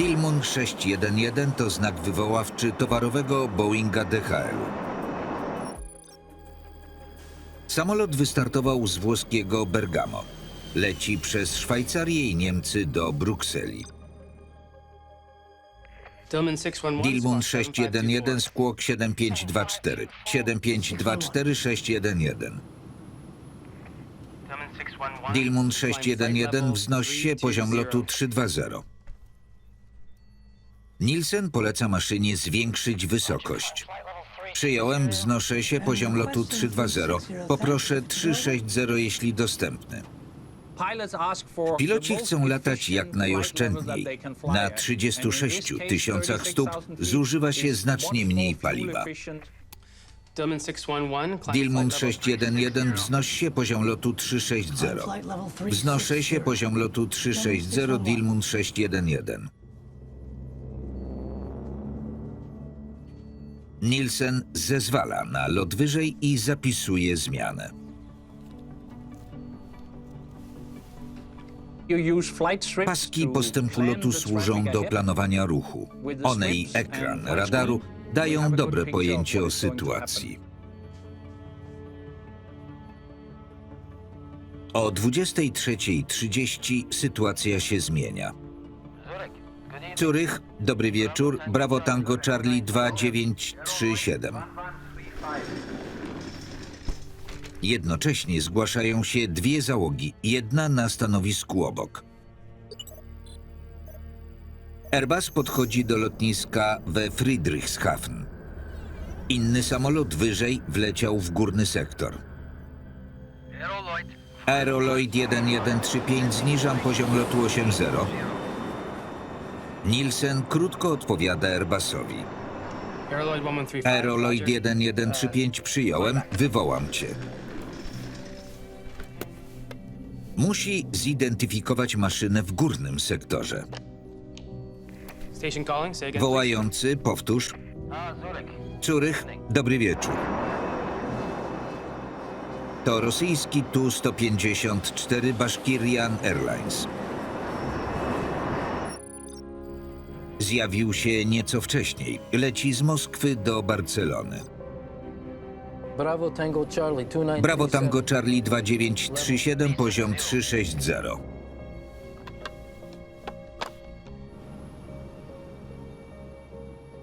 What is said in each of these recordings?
Dilmun 611 to znak wywoławczy towarowego Boeinga DHL. Samolot wystartował z włoskiego Bergamo. Leci przez Szwajcarię i Niemcy do Brukseli. Dilmun 611. Dilmun squawk 611, skłok 7524. 7524 611. Dilmun 611, wznoś się, poziom lotu 320. Nielsen poleca maszynie zwiększyć wysokość. Przyjąłem, wznoszę się, poziom lotu 320. Poproszę 360, jeśli dostępny. Piloci chcą latać jak najoszczędniej. Na 36 tysiącach stóp zużywa się znacznie mniej paliwa. Dilmun 611. climb Dilmun flight level 611 wznoś się poziom lotu 360. Wznoszę się poziom lotu 360 Dilmun 611. Nielsen zezwala na lot wyżej i zapisuje zmianę. Paski postępu lotu służą do planowania ruchu. One i ekran radaru dają dobre pojęcie o sytuacji. O 23.30 sytuacja się zmienia. Curych, dobry wieczór, Bravo Tango Charlie 2937. Jednocześnie zgłaszają się dwie załogi, jedna na stanowisku obok. Airbus podchodzi do lotniska we Friedrichshafen. Inny samolot wyżej wleciał w górny sektor. Aeroloid 1135 zniżam poziom lotu 8.0. Nielsen krótko odpowiada Airbusowi. Aeroloid 1135. Aeroloid Roger. 1135 przyjąłem, wywołam cię. Musi zidentyfikować maszynę w górnym sektorze. Wołający, powtórz. Curych, dobry wieczór. To rosyjski Tu-154 Bashkirian Airlines. Zjawił się nieco wcześniej. Leci z Moskwy do Barcelony. Bravo Tango Charlie 2937. Brawo Tango Charlie 2937, poziom 360.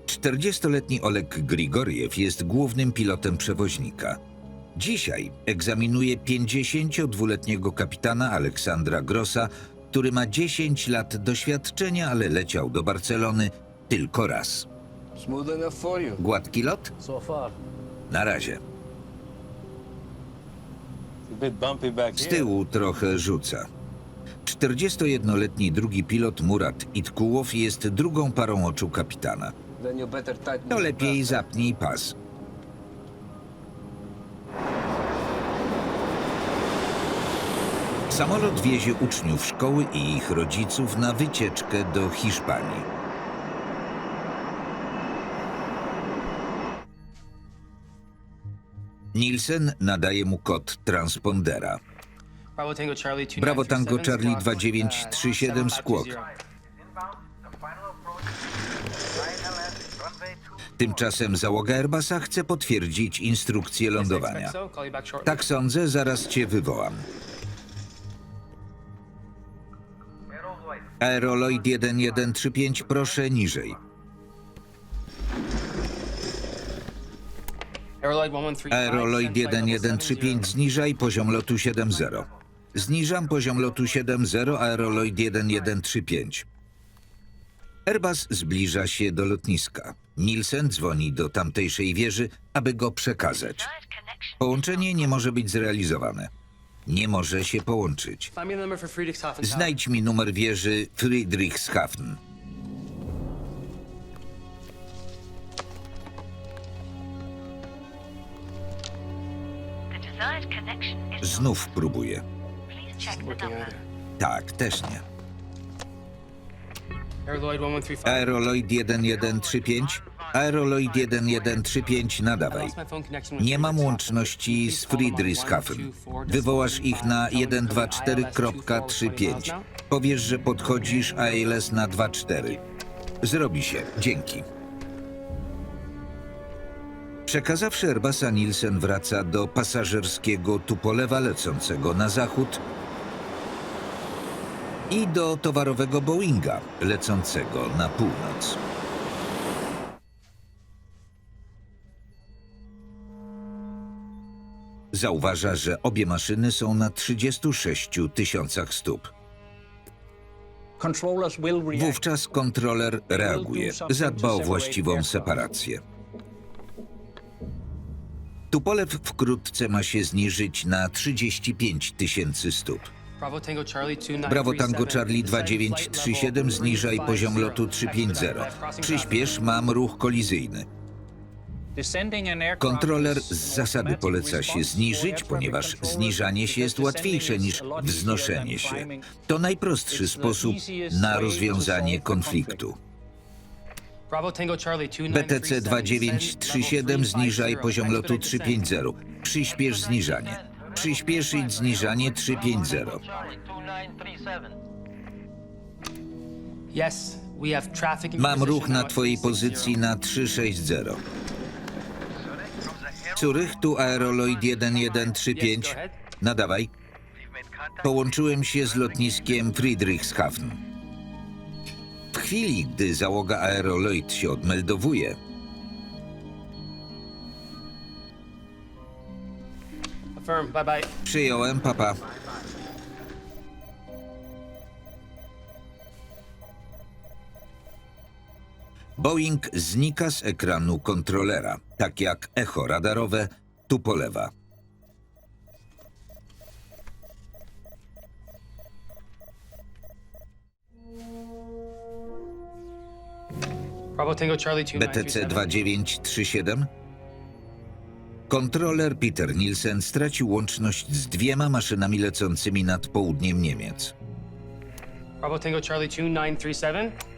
Czterdziestoletni Oleg Grigoriew jest głównym pilotem przewoźnika. Dzisiaj egzaminuje 52-letniego kapitana Aleksandra Grossa, który ma 10 lat doświadczenia, ale leciał do Barcelony tylko raz. Smooth enough for you. Gładki lot? So far. Na razie. A bit bumpy back Z here. tyłu trochę rzuca. 41-letni drugi pilot Murat Itkułow jest drugą parą oczu kapitana. Then you better tighten To your lepiej belt. zapnij pas. Samolot wiezie uczniów szkoły i ich rodziców na wycieczkę do Hiszpanii. Nielsen nadaje mu kod transpondera. Bravo Tango Charlie 2937. Brawo Tango Charlie squawk, 2937, uh, skłok. 7520. Tymczasem załoga Airbusa chce potwierdzić instrukcję lądowania. Tak sądzę, zaraz cię wywołam. Aeroloid 1135, proszę niżej. Aeroloid 1135. Aeroloid send flight level 1135, zniżaj poziom lotu 7.0. Zniżam poziom lotu 7.0, Aeroloid 1135. Airbus zbliża się do lotniska. Nielsen dzwoni do tamtejszej wieży, aby go przekazać. Połączenie nie może być zrealizowane. Nie może się połączyć. Find me the number for Friedrichshafen. Tower. Znajdź mi numer wieży Friedrichshafen. The desired connection is Znów próbuję. please check the Working number. on it. Tak, też nie. Aeroloid 1135. Aeroloid 1135. Aeroloid 1135, nadawaj. Nie mam łączności z Friedrichshafen. 124 Wywołasz ich na decimal 124.35. ILS Powiesz, że podchodzisz ALS na 24. Zrobi się. Dzięki. Przekazawszy Airbusa, Nielsen wraca do pasażerskiego Tupolewa lecącego na zachód i do towarowego Boeinga lecącego na północ. Zauważa, że obie maszyny są na 36 tysiącach stóp. Wówczas kontroler reaguje, zadba o właściwą separację. Tupolew wkrótce ma się zniżyć na 35 tysięcy stóp. Bravo Tango Charlie 2937. Brawo Tango Charlie Descend flight 2937 level zniżaj poziom lotu 350. Przyspiesz, mam ruch kolizyjny. Kontroler z zasady poleca się zniżyć, ponieważ zniżanie się jest łatwiejsze niż wznoszenie się. To najprostszy sposób na rozwiązanie konfliktu. BTC 2937. 2937 zniżaj poziom lotu 350. Przyspiesz zniżanie. Przyspieszyć zniżanie 350. Yes, we have traffic in Mam ruch na twojej 360. pozycji na 360. Zurich, tu Aeroloid 1135. Nadawaj. Połączyłem się z lotniskiem Friedrichshafen. W chwili, gdy załoga Aeroloid się odmeldowuje, Affirm, bye bye. przyjąłem papa. Boeing znika z ekranu kontrolera, tak jak echo radarowe tu polewa. Bravo Tango Charlie BTC 2937. 2937. Kontroler Peter Nielsen stracił łączność z dwiema maszynami lecącymi nad południem Niemiec. Bravo Tango Charlie 2937.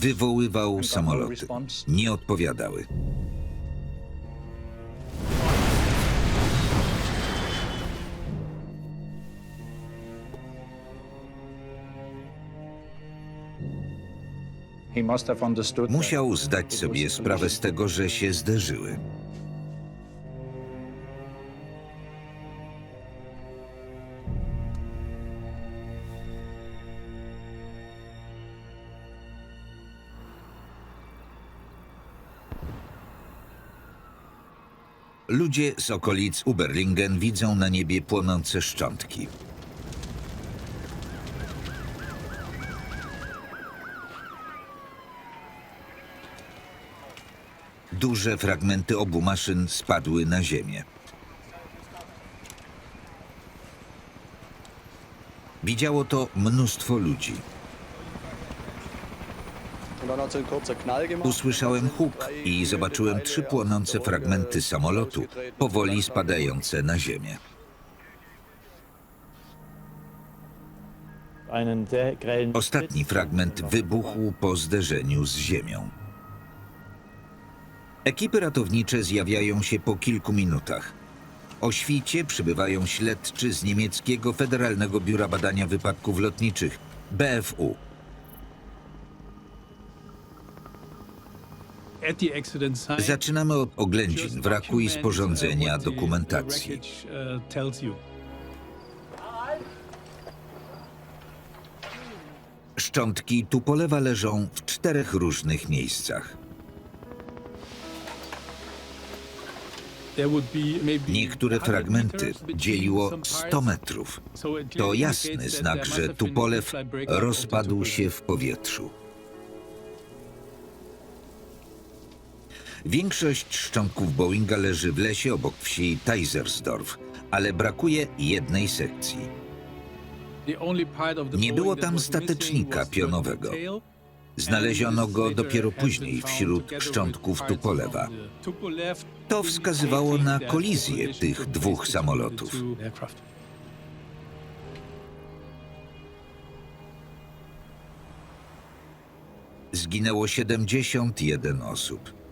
Wywoływał samoloty. Nie odpowiadały. Musiał zdać sobie sprawę z tego, że się zderzyły. Ludzie z okolic Uberlingen widzą na niebie płonące szczątki. Duże fragmenty obu maszyn spadły na ziemię. Widziało to mnóstwo ludzi. Usłyszałem huk i zobaczyłem trzy płonące fragmenty samolotu, powoli spadające na ziemię. Ostatni fragment wybuchł po zderzeniu z ziemią. Ekipy ratownicze zjawiają się po kilku minutach. O świcie przybywają śledczy z niemieckiego Federalnego Biura Badania Wypadków Lotniczych BFU. Zaczynamy od oględzin wraku i sporządzenia dokumentacji. Szczątki Tupolewa leżą w czterech różnych miejscach. Niektóre fragmenty dzieliło 100 metrów. To jasny znak, że Tupolew rozpadł się w powietrzu. Większość szczątków Boeinga leży w lesie obok wsi Teisersdorf, ale brakuje jednej sekcji. Nie było tam statecznika pionowego. Znaleziono go dopiero później wśród szczątków Tupolewa. To wskazywało na kolizję tych dwóch samolotów. Zginęło 71 osób.